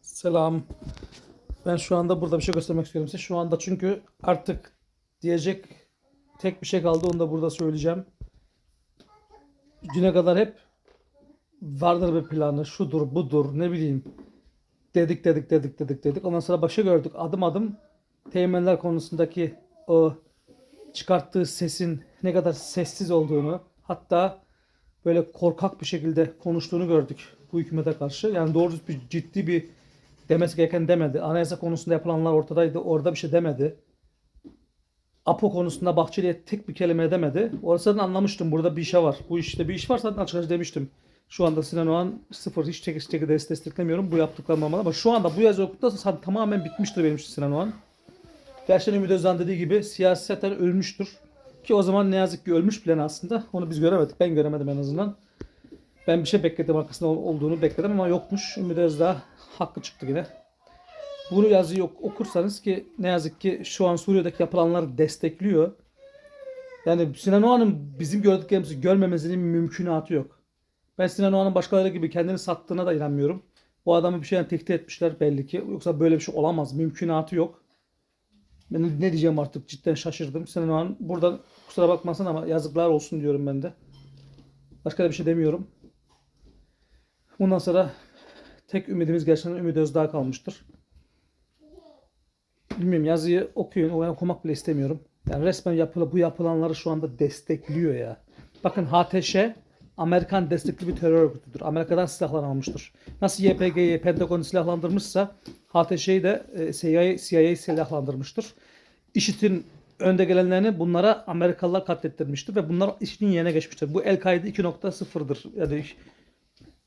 Selam. Ben şu anda burada bir şey göstermek istiyorum size. Şu anda çünkü artık diyecek tek bir şey kaldı. Onu da burada söyleyeceğim. Düne kadar hep vardır bir planı. Şudur, budur, ne bileyim. Dedik, dedik, dedik, dedik, dedik. Ondan sonra başa gördük. Adım adım teğmenler konusundaki o çıkarttığı sesin ne kadar sessiz olduğunu hatta böyle korkak bir şekilde konuştuğunu gördük bu hükümete karşı. Yani doğru bir ciddi bir demesi gereken demedi. Anayasa konusunda yapılanlar ortadaydı. Orada bir şey demedi. Apo konusunda Bahçeli'ye tek bir kelime demedi. Orasından anlamıştım. Burada bir işe var. Bu işte bir iş var zaten açıkça demiştim. Şu anda Sinan Oğan sıfır hiç çekiş çeki desteklemiyorum bu yaptıklarım ama ama şu anda bu yazı okuduktan tamamen bitmiştir benim için Sinan Oğan. Gerçekten Ümit Özdağ dediği gibi siyaseten ölmüştür. Ki o zaman ne yazık ki ölmüş bile aslında. Onu biz göremedik. Ben göremedim en azından. Ben bir şey bekledim arkasında ol- olduğunu bekledim ama yokmuş. Ümit Özdağ hakkı çıktı yine. Bunu yazıyı ok- okursanız ki ne yazık ki şu an Suriye'deki yapılanları destekliyor. Yani Sinan Oğan'ın bizim gördüklerimizi görmemesinin mümkünatı yok. Ben Sinan Oğan'ın başkaları gibi kendini sattığına da inanmıyorum. Bu adamı bir şeyden tehdit etmişler belli ki. Yoksa böyle bir şey olamaz. Mümkünatı yok. Ben ne diyeceğim artık cidden şaşırdım. Sinan Oğan buradan kusura bakmasın ama yazıklar olsun diyorum ben de. Başka da bir şey demiyorum. Bundan sonra tek ümidimiz gerçekten Ümit Özdağ kalmıştır. Bilmiyorum yazıyı okuyun. Ben okumak bile istemiyorum. Yani resmen yapılı, bu yapılanları şu anda destekliyor ya. Bakın HTŞ Amerikan destekli bir terör örgütüdür. Amerika'dan silahlar almıştır. Nasıl YPG'yi Pentagon silahlandırmışsa HTŞ'yi de e, CIA, CIA silahlandırmıştır. IŞİD'in önde gelenlerini bunlara Amerikalılar katlettirmiştir ve bunlar IŞİD'in yerine geçmiştir. Bu El-Kaide 2.0'dır. Yani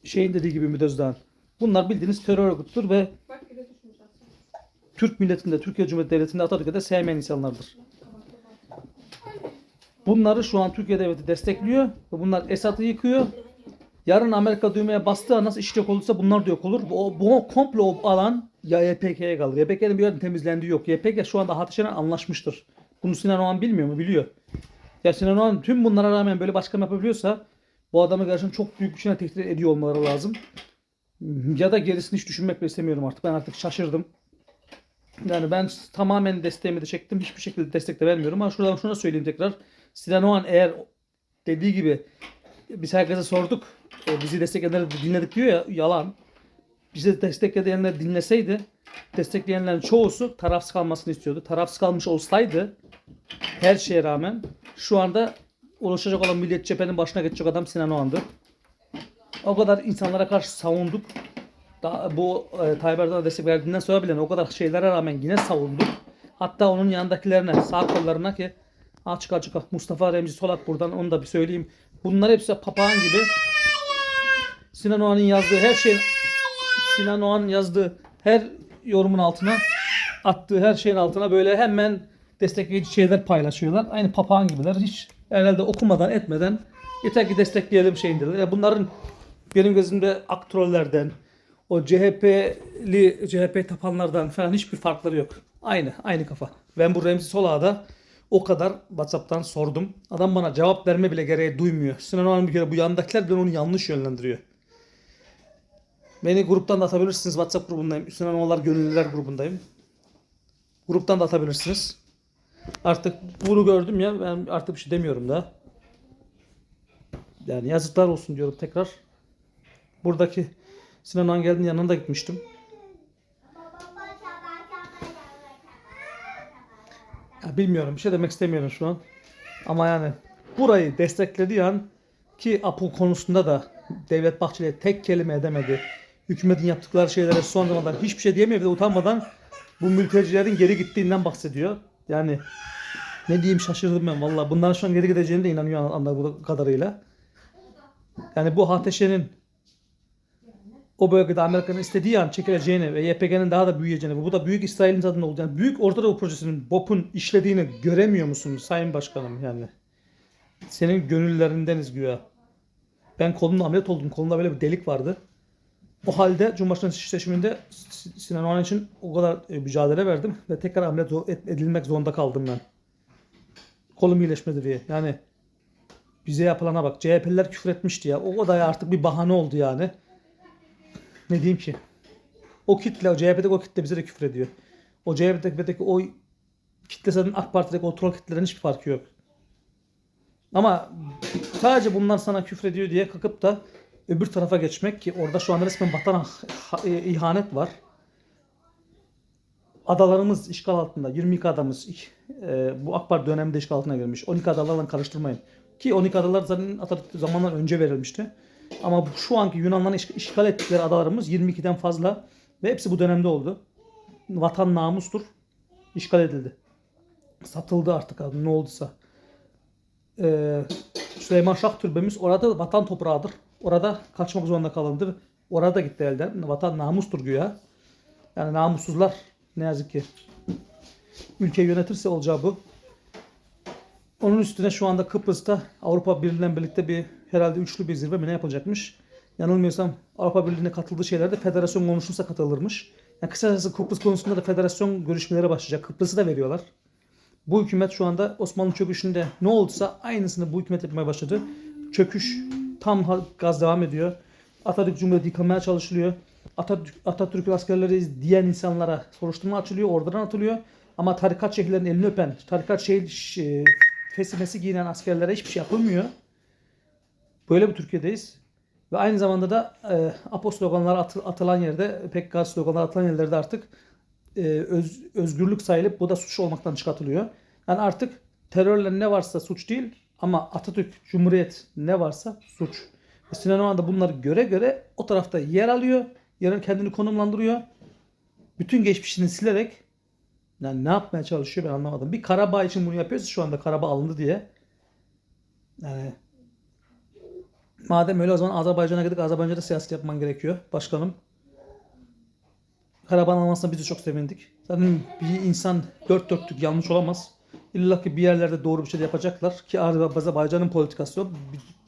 şeyin dediği gibi Ümit Özdağ'ın. Bunlar bildiğiniz terör örgütüdür ve. Türk milletinde, Türkiye Cumhuriyeti Devleti'nde Atatürk'ü de sevmeyen insanlardır. Bunları şu an Türkiye Devleti destekliyor ve bunlar Esad'ı yıkıyor. Yarın Amerika düğmeye bastığı nasıl iş yok olursa bunlar da yok olur. Bu, bu komple o alan ya YPG'ye kalır. YPG'nin bir yerden temizlendiği yok. YPG şu anda Hateşen'e anlaşmıştır. Bunu Sinan Oğan bilmiyor mu? Biliyor. Ya Sinan Oğan tüm bunlara rağmen böyle başkan yapabiliyorsa bu adamı gerçekten çok büyük şeyle tehdit ediyor olmaları lazım. Ya da gerisini hiç düşünmek bile istemiyorum artık. Ben artık şaşırdım. Yani ben tamamen desteğimi de çektim. Hiçbir şekilde destek de vermiyorum. Ama şuradan şuna söyleyeyim tekrar. Sinan Oğan eğer dediği gibi biz herkese sorduk. e, Bizi destekleyenleri dinledik diyor ya yalan. Bizi destekleyenleri dinleseydi destekleyenlerin çoğusu tarafsız kalmasını istiyordu. Tarafsız kalmış olsaydı her şeye rağmen şu anda oluşacak olan Milliyet Cephe'nin başına geçecek adam Sinan Oğan'dı. O kadar insanlara karşı savunduk. Daha bu e, Tayyip Erdoğan'a destek verdiğinden sonra bile o kadar şeylere rağmen yine savunduk. Hatta onun yanındakilerine, sağ kollarına ki açık açık Mustafa Remzi Solak buradan onu da bir söyleyeyim. Bunlar hepsi papağan gibi. Sinan Oğan'ın yazdığı her şeyin Sinan Oğan yazdığı her yorumun altına attığı her şeyin altına böyle hemen destekleyici şeyler paylaşıyorlar. Aynı papağan gibiler. Hiç herhalde okumadan etmeden yeter ki destekleyelim şeyindeler. Ya bunların benim gözümde aktörlerden, o CHP'li CHP tapanlardan falan hiçbir farkları yok. Aynı, aynı kafa. Ben bu Remzi Solak'a da o kadar WhatsApp'tan sordum. Adam bana cevap verme bile gereği duymuyor. Sinan Oğan bir kere bu yandakiler bile onu yanlış yönlendiriyor. Beni gruptan da atabilirsiniz. WhatsApp grubundayım. Sinan Oğanlar Gönüllüler grubundayım. Gruptan da atabilirsiniz. Artık bunu gördüm ya ben artık bir şey demiyorum da. Yani yazıklar olsun diyorum tekrar. Buradaki Sinan Angel'in yanına da gitmiştim. Ya bilmiyorum bir şey demek istemiyorum şu an. Ama yani burayı desteklediği an ki Apo konusunda da Devlet Bahçeli tek kelime edemedi. Hükümetin yaptıkları şeylere son zamanlarda hiçbir şey diyemiyor ve utanmadan bu mültecilerin geri gittiğinden bahsediyor. Yani ne diyeyim şaşırdım ben valla. Bunların şu an geri gideceğine de inanıyor anladığım kadarıyla. Yani bu HTŞ'nin o bölgede Amerika'nın istediği an çekileceğini ve YPG'nin daha da büyüyeceğini, bu da büyük İsrail'in tadında olacağını, büyük Orta Doğu projesinin BOP'un işlediğini göremiyor musunuz Sayın Başkanım yani? Senin gönüllerindeniz güya. Ben kolumda ameliyat oldum. Kolumda böyle bir delik vardı. O halde Cumhurbaşkanı seçiminde Sinan Oğan için o kadar e, mücadele verdim ve tekrar ameliyat edilmek zorunda kaldım ben. Kolum iyileşmedi diye. Yani bize yapılana bak. CHP'liler küfür etmişti ya. O da artık bir bahane oldu yani. Ne diyeyim ki? O kitle, o CHP'deki o kitle bize de küfür ediyor. O CHP'deki o kitle zaten AK Parti'deki o troll kitlelerin hiçbir farkı yok. Ama sadece bunlar sana küfür ediyor diye kalkıp da öbür tarafa geçmek ki orada şu anda resmen vatana ha- ihanet var. Adalarımız işgal altında. 22 adamız e, bu AK Parti döneminde işgal altına girmiş. 12 adalarla karıştırmayın. Ki 12 adalar zaten Atatürk zamanlar önce verilmişti. Ama şu anki Yunanların iş- işgal ettikleri adalarımız 22'den fazla ve hepsi bu dönemde oldu. Vatan namustur. İşgal edildi. Satıldı artık ne olduysa. Ee, Süleyman Şah Türbemiz orada vatan toprağıdır. Orada kaçmak zorunda kalındı. Orada gitti elden. Vatan namustur güya. Yani namussuzlar ne yazık ki. Ülkeyi yönetirse olacağı bu. Onun üstüne şu anda Kıbrıs'ta Avrupa Birliği'yle birlikte bir herhalde üçlü bir zirve mi ne yapılacakmış. Yanılmıyorsam Avrupa Birliği'ne katıldığı şeylerde federasyon konuşulsa katılırmış. Yani kısacası Kıbrıs konusunda da federasyon görüşmeleri başlayacak. Kıbrıs'ı da veriyorlar. Bu hükümet şu anda Osmanlı çöküşünde ne olduysa aynısını bu hükümet yapmaya başladı. Çöküş tam gaz devam ediyor. Atatürk Cumhuriyeti yıkılmaya çalışılıyor. Atatürk, Atatürk askerleri diyen insanlara soruşturma açılıyor, oradan atılıyor. Ama tarikat şeyhlerin elini öpen, tarikat şey, şey fesimesi giyinen askerlere hiçbir şey yapılmıyor. Böyle bir Türkiye'deyiz. Ve aynı zamanda da e, Apo sloganları atı- atılan yerde, PKK sloganları atılan yerlerde artık e, öz- özgürlük sayılıp bu da suç olmaktan çıkartılıyor. Yani artık terörle ne varsa suç değil ama Atatürk, Cumhuriyet ne varsa suç. Ve Sinan Oğan da bunları göre göre o tarafta yer alıyor. Yarın kendini konumlandırıyor. Bütün geçmişini silerek yani ne yapmaya çalışıyor ben anlamadım. Bir Karabağ için bunu yapıyorsa şu anda Karabağ alındı diye. Yani madem öyle o zaman Azerbaycan'a gidip Azerbaycan'da siyaset yapman gerekiyor başkanım. Karabağ'ın almasına biz de çok sevindik. Zaten bir insan dört dörtlük yanlış olamaz. İlla ki bir yerlerde doğru bir şey yapacaklar. Ki Azerbaycan'ın politikası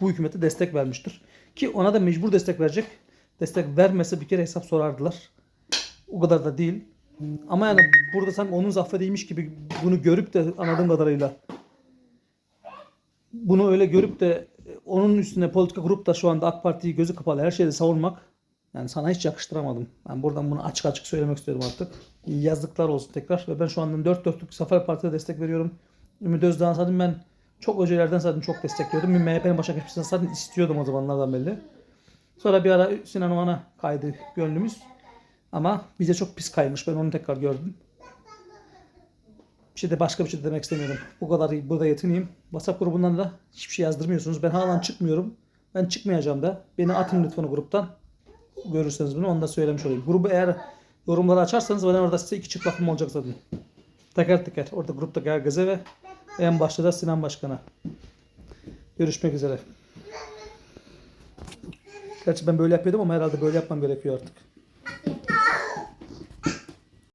bu hükümete destek vermiştir. Ki ona da mecbur destek verecek. Destek vermese bir kere hesap sorardılar. O kadar da değil. Ama yani burada sanki onun zaferiymiş gibi bunu görüp de anladığım kadarıyla bunu öyle görüp de onun üstüne politika kurup da şu anda AK Parti'yi gözü kapalı her şeyde savunmak yani sana hiç yakıştıramadım. Ben buradan bunu açık açık söylemek istiyorum artık. Yazıklar olsun tekrar. Ve ben şu anda dört dörtlük Zafer Parti'ye destek veriyorum. Ümit Özdağ'ın zaten ben çok öcelerden zaten çok destekliyordum. Bir MHP'nin başa geçmesini zaten istiyordum o zamanlardan belli. Sonra bir ara Sinan Oğan'a kaydı gönlümüz. Ama bize çok pis kaymış. Ben onu tekrar gördüm. Bir şey de başka bir şey de demek istemiyorum. Bu kadar burada yetineyim. WhatsApp grubundan da hiçbir şey yazdırmıyorsunuz. Ben halen çıkmıyorum. Ben çıkmayacağım da. Beni atın lütfen gruptan. Görürseniz bunu onu da söylemiş olayım. Grubu eğer yorumları açarsanız ben orada size iki lafım olacak zaten. Teker teker. Orada gruptaki herkese ve en başta da Sinan Başkan'a. Görüşmek üzere. Gerçi ben böyle yapıyordum ama herhalde böyle yapmam gerekiyor artık.